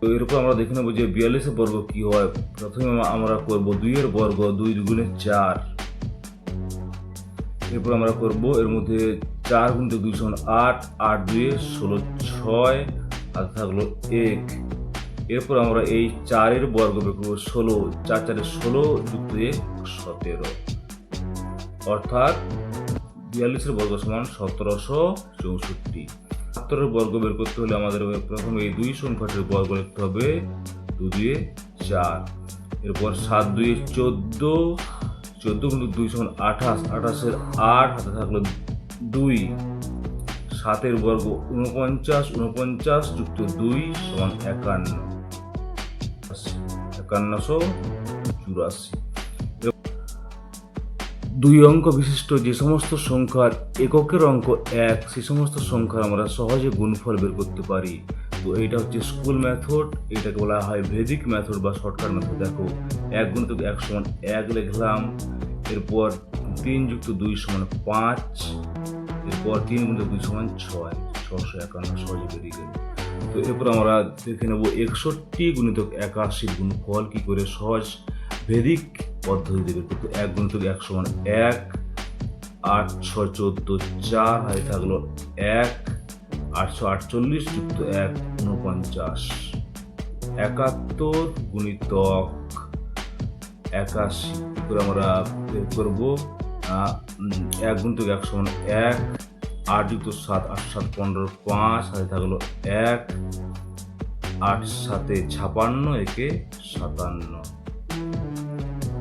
তো এরপর আমরা দেখে নেব যে বিয়াল্লিশের বর্গ কি হয়। প্রথমে আমরা- করব দুইয়ের বর্গ, দুই দুগুণে চার। এরপর আমরা করব এর মধ্যে চার গুণিত দুই সমান আট আট দুয়ে ষোলো ছয়, আর থাকল এক। এরপর আমরা এই চারের বর্গ বের করব ষোলো, চার চারে ষোলো যুক্ত এক সতেরো। অর্থাৎ বিয়াল্লিশের বর্গ সমান সতেরোশো চৌষট্টি। সত্তরের বর্গ বের করতে হলে আমাদের প্রথমে এই দুই সংখ্যাটির বর্গ লিখতে হবে দু দুয়ে চার। এরপর সাত দুয়ে চোদ্দ চোদ্দ কিন্তু দুই সমান আঠাশ, আঠাশের আট হাতে থাকল দুই। সাতের বর্গ উনপঞ্চাশ উনপঞ্চাশ যুক্ত দুই সমান একান্ন। একান্নশো চুরাশি। দুই অঙ্ক বিশিষ্ট যে সমস্ত সংখ্যার এককের অঙ্ক এক সে সমস্ত সংখ্যার আমরা সহজে গুণফল বের করতে পারি। তো এইটা হচ্ছে স্কুল মেথড এটাকে বলা হয় ভেদিক মেথড বা শর্টকাট মেথড দেখো, এক গুণিত এক সমান এক লিখলাম, এরপর তিন যুক্ত দুই সমান পাঁচ, এরপর তিন গুণিত দুই সমান ছয়, ছশো একান্ন সহজে বেরিয়ে গেল। তো এরপর আমরা দেখে নেব একষট্টি গুণিত একাশি গুণফল, কী করে সহজ ভেদিক পদ্ধতি বের করতে এক গুণিত এক সমান এক, আট, ছয়, চোদ্দ, চার হাতে থাকল এক আটশো আটচল্লিশ যুক্ত এক উনপঞ্চাশ একাত্তর গুণিতক একাশি করে আমরা বের করব এক গুণিত এক সমান এক, আট যুক্ত সাত, আট, সাত, পনেরো, পাঁচ হাতে থাকল এক, আট, সাতে ছাপান্ন, একে সাতান্ন।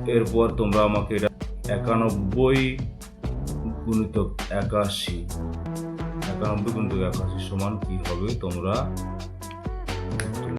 এরপর তোমরা আমাকে এটা একানব্বই গুণিতক একাশি একানব্বই গুণিতক একাশি সমান কী হবে তোমরা?